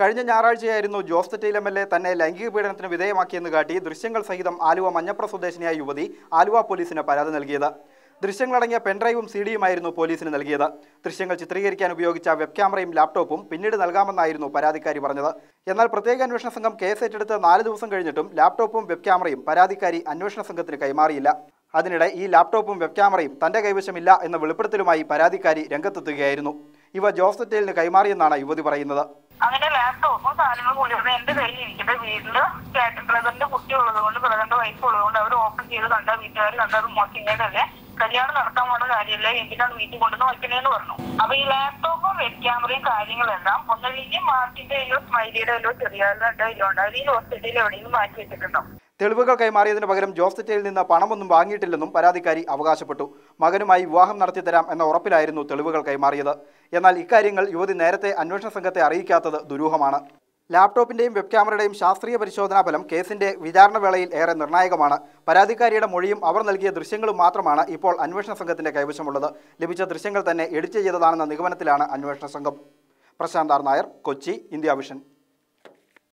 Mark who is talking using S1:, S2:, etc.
S1: കഴിഞ്ഞ ഞായറാഴ്ചയായിരുന്നു Jose Thettayil M L A തന്നെ ലൈംഗിക പീഡനത്തിന് വിധേയമാക്കിയെന്ന് കാട്ടി ദൃശ്യങ്ങൾ സഹിതം ആലുവ മഞ്ഞപ്ര സ്വദേശിനിയായ യുവതി ആലുവ പോലീസിന് പരാതി നൽകിയത്. ദൃശ്യങ്ങളടങ്ങിയ പെൻഡ്രൈവും സി ഡിയുമായിരുന്നു പോലീസിന് നൽകിയത്. ദൃശ്യങ്ങൾ ചിത്രീകരിക്കാൻ ഉപയോഗിച്ച വെബ് ക്യാമറയും ലാപ്ടോപ്പും പിന്നീട് നൽകാമെന്നായിരുന്നു പരാതിക്കാരി പറഞ്ഞത്. എന്നാൽ പ്രത്യേക അന്വേഷണ സംഘം കേസ് ഏറ്റെടുത്ത് നാല് ദിവസം കഴിഞ്ഞിട്ടും ലാപ്ടോപ്പും വെബ് ക്യാമറയും പരാതിക്കാരി അന്വേഷണ സംഘത്തിന് കൈമാറിയില്ല. അതിനിടെ ഈ ലാപ്ടോപ്പും വെബ് ക്യാമറയും തന്റെ കൈവശമില്ല എന്ന വെളിപ്പെടുത്തലുമായി പരാതിക്കാരി രംഗത്തെത്തുകയായിരുന്നു. ഇവ ജോസ് തെറ്റേലിന് കൈമാറിയെന്നാണ് യുവതി പറയുന്നത്.
S2: അങ്ങനെ ലാപ്ടോപ്പും സാധനങ്ങളും കൊണ്ടുവരുന്നത് എന്റെ കയ്യിൽ ഇരിക്കട്ടെ വീട്ടിൽ ബ്രദറിന്റെ കുട്ടി ഉള്ളത് കൊണ്ട് ബ്രദറിന്റെ വൈഫ് ഉള്ളത് കൊണ്ട് അവർ ഓപ്പൺ ചെയ്ത് കണ്ട വീട്ടുകാർ കണ്ടത് മോശിങ്ങേതല്ലേ കല്യാണം നടത്താൻ പോണ കാര്യമല്ലേ എന്തിനാണ് വീട്ടിൽ കൊണ്ടുവന്ന് വയ്ക്കണേന്ന് പറഞ്ഞു. അപ്പൊ ഈ ലാപ്ടോപ്പും വെബ് ക്യാമറയും കാര്യങ്ങളെല്ലാം ഒന്നല്ലെങ്കിൽ മാർട്ടിന്റെയോ സ്മൈലിയുടെയോ ചെറിയ ഉണ്ട് അതിൽ ഹോസ്പിറ്റലിൽ എവിടെയെങ്കിലും മാറ്റി വെച്ചിട്ടുണ്ടോ?
S1: തെളിവുകൾ കൈമാറിയതിന് പകരം ജോസ് തെറ്റയിൽ നിന്ന് പണമൊന്നും വാങ്ങിയിട്ടില്ലെന്നും പരാതിക്കാരി അവകാശപ്പെട്ടു. മകനുമായി വിവാഹം നടത്തിത്തരാം എന്ന ഉറപ്പിലായിരുന്നു തെളിവുകൾ കൈമാറിയത്. എന്നാൽ ഇക്കാര്യങ്ങൾ യുവതി നേരത്തെ അന്വേഷണ സംഘത്തെ അറിയിക്കാത്തത് ദുരൂഹമാണ്. ലാപ്ടോപ്പിന്റെയും വെബ് ക്യാമറയുടെയും ശാസ്ത്രീയ പരിശോധനാ ഫലം കേസിന്റെ വിചാരണ വേളയിൽ ഏറെ നിർണായകമാണ്. പരാതിക്കാരിയുടെ മൊഴിയും അവർ നൽകിയ ദൃശ്യങ്ങളും മാത്രമാണ് ഇപ്പോൾ അന്വേഷണ സംഘത്തിന്റെ കൈവശമുള്ളത്. ലഭിച്ച ദൃശ്യങ്ങൾ തന്നെ എഡിറ്റ് ചെയ്തതാണെന്ന നിഗമനത്തിലാണ് അന്വേഷണ സംഘം. Prashanth R Nair Kochi India vision.